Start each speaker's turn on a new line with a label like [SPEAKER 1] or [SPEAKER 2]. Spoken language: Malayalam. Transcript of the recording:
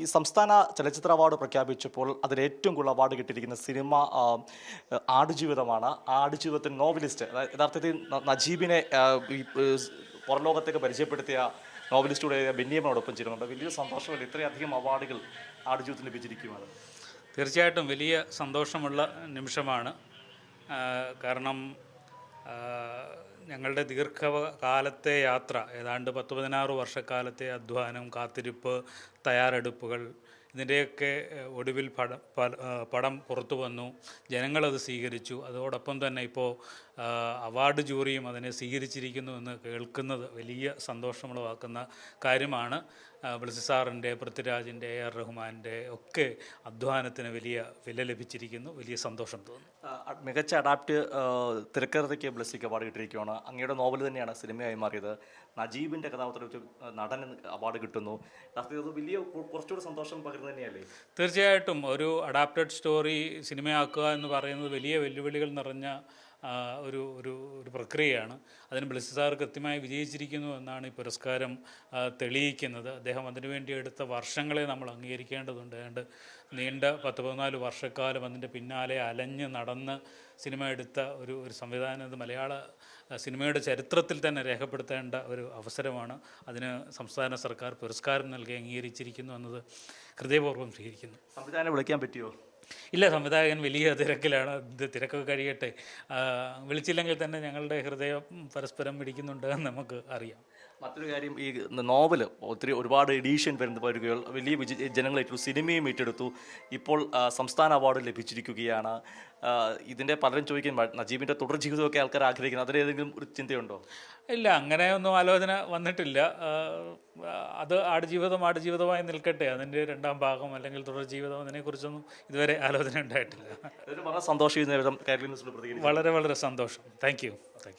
[SPEAKER 1] ഈ സംസ്ഥാന ചലച്ചിത്ര അവാർഡ് പ്രഖ്യാപിച്ചപ്പോൾ അതിൽ ഏറ്റവും കൂടുതൽ അവാർഡ് കിട്ടിയിരിക്കുന്ന സിനിമ ആടുജീവിതമാണ്. ആടുജീവിതത്തിന് നോവലിസ്റ്റ് യഥാർത്ഥത്തിൽ നജീബിനെ പുറലോകത്തേക്ക് പരിചയപ്പെടുത്തിയ നോവലിസ്റ്റൂടെ ബെന്നിയമ്മനോടൊപ്പം ചേരുന്നുണ്ട്. വലിയ സന്തോഷമല്ല? ഇത്രയധികം അവാർഡുകൾ ആടുജീവിതത്തിന് ലഭിച്ചിരിക്കുകയാണ്
[SPEAKER 2] തീർച്ചയായിട്ടും വലിയ സന്തോഷമുള്ള നിമിഷമാണ്. കാരണം ഞങ്ങളുടെ ദീർഘകാലത്തെ യാത്ര ഏതാണ്ട് പത്ത് പതിനാറ് വർഷക്കാലത്തെ അധ്വാനം കാത്തിരിപ്പ് തയ്യാറെടുപ്പുകൾ ഇതിന്റെയൊക്കെ ഒടുവിൽ പടം പടം പുറത്തു വന്നു. ജനങ്ങളത് സ്വീകരിച്ചു. അതോടൊപ്പം തന്നെ ഇപ്പോൾ അവാർഡ് ജൂറിയും അതിനെ സ്വീകരിച്ചിരിക്കുന്നു എന്ന് കേൾക്കുന്നത് വലിയ സന്തോഷമുളവാക്കുന്ന കാര്യമാണ്. ബിൾസി സാറിന്റെ പൃഥ്വിരാജിന്റെ എ ആർ റഹ്മാന്റെ ഒക്കെ അധ്വാനത്തിന് വലിയ വില ലഭിച്ചിരിക്കുന്നു. വലിയ സന്തോഷം തോന്നുന്നു.
[SPEAKER 1] മികച്ച അഡാപ്റ്റ് തിരക്കഥയ്ക്ക് ബ്ലസ്സിക്ക് അവാർഡ് കിട്ടിയിരിക്കുകയാണ്. അങ്ങയുടെ നോവൽ തന്നെയാണ് സിനിമയായി മാറിയത്. നജീബിന്റെ കഥാപാത്രം നടൻ അവാർഡ് കിട്ടുന്നു. വലിയ കുറച്ചുകൂടി സന്തോഷം പകരുന്നത് തന്നെയല്ലേ?
[SPEAKER 2] തീർച്ചയായിട്ടും ഒരു അഡാപ്റ്റഡ് സ്റ്റോറി സിനിമയാക്കുക എന്ന് പറയുന്നത് വലിയ വെല്ലുവിളികൾ നിറഞ്ഞ ഒരു ഒരു ഒരു പ്രക്രിയയാണ്. അതിന് ബ്ലസ്സി സാർ കൃത്യമായി വിജയിച്ചിരിക്കുന്നു എന്നാണ് ഈ പുരസ്കാരം തെളിയിക്കുന്നത്. അദ്ദേഹം അതിനുവേണ്ടി എടുത്ത വർഷങ്ങളെ നമ്മൾ അംഗീകരിക്കേണ്ടതുണ്ട്. അതുകൊണ്ട് നീണ്ട പത്ത് പതിനാല് വർഷക്കാലം അതിന്റെ പിന്നാലെ അലഞ്ഞ് നടന്ന് സിനിമ എടുത്ത ഒരു ഒരു സംവിധാനം അത് മലയാള സിനിമയുടെ ചരിത്രത്തിൽ തന്നെ രേഖപ്പെടുത്തേണ്ട ഒരു അവസരമാണ്. അതിന് സംസ്ഥാന സർക്കാർ പുരസ്കാരം നൽകി അംഗീകരിച്ചിരിക്കുന്നു എന്നത് ഹൃദയപൂർവം സ്വീകരിക്കുന്നു.
[SPEAKER 1] സംവിധാനം വിളിക്കാൻ പറ്റിയോ?
[SPEAKER 2] ഇല്ല സംവിധായകൻ വലിയ തിരക്കിലാണ്. ഇത് തിരക്കൊക്കെ കഴിയട്ടെ. വിളിച്ചില്ലെങ്കിൽ തന്നെ ഞങ്ങളുടെ ഹൃദയം പരസ്പരം പിടിക്കുന്നുണ്ട് എന്ന് നമുക്ക് അറിയാം.
[SPEAKER 1] മറ്റൊരു കാര്യം ഈ നോവൽ ഒത്തിരി ഒരുപാട് എഡീഷൻ വരുന്ന വരികകൾ വലിയ വിജയ ജനങ്ങൾ ഏറ്റെടുത്തു സിനിമയും ഏറ്റെടുത്തു. ഇപ്പോൾ സംസ്ഥാന അവാർഡ് ലഭിച്ചിരിക്കുകയാണ്. ഇതിന്റെ പലരും ചോദിക്കാൻ നജീബിന്റെ തുടർ ജീവിതമൊക്കെ ആൾക്കാർ ആഗ്രഹിക്കുന്നത് അതിലേതെങ്കിലും ഒരു ചിന്തയുണ്ടോ?
[SPEAKER 2] ഇല്ല അങ്ങനെ ഒന്നും ആലോചന വന്നിട്ടില്ല. അത് ആടുജീവിതം ആടുജീവിതമായി നിൽക്കട്ടെ. അതിന്റെ രണ്ടാം ഭാഗം അല്ലെങ്കിൽ തുടർ ജീവിതം അതിനെക്കുറിച്ചൊന്നും ഇതുവരെ ആലോചന ഉണ്ടായിട്ടില്ല.
[SPEAKER 1] വളരെ സന്തോഷം
[SPEAKER 2] വളരെ വളരെ സന്തോഷം. Thank you thank you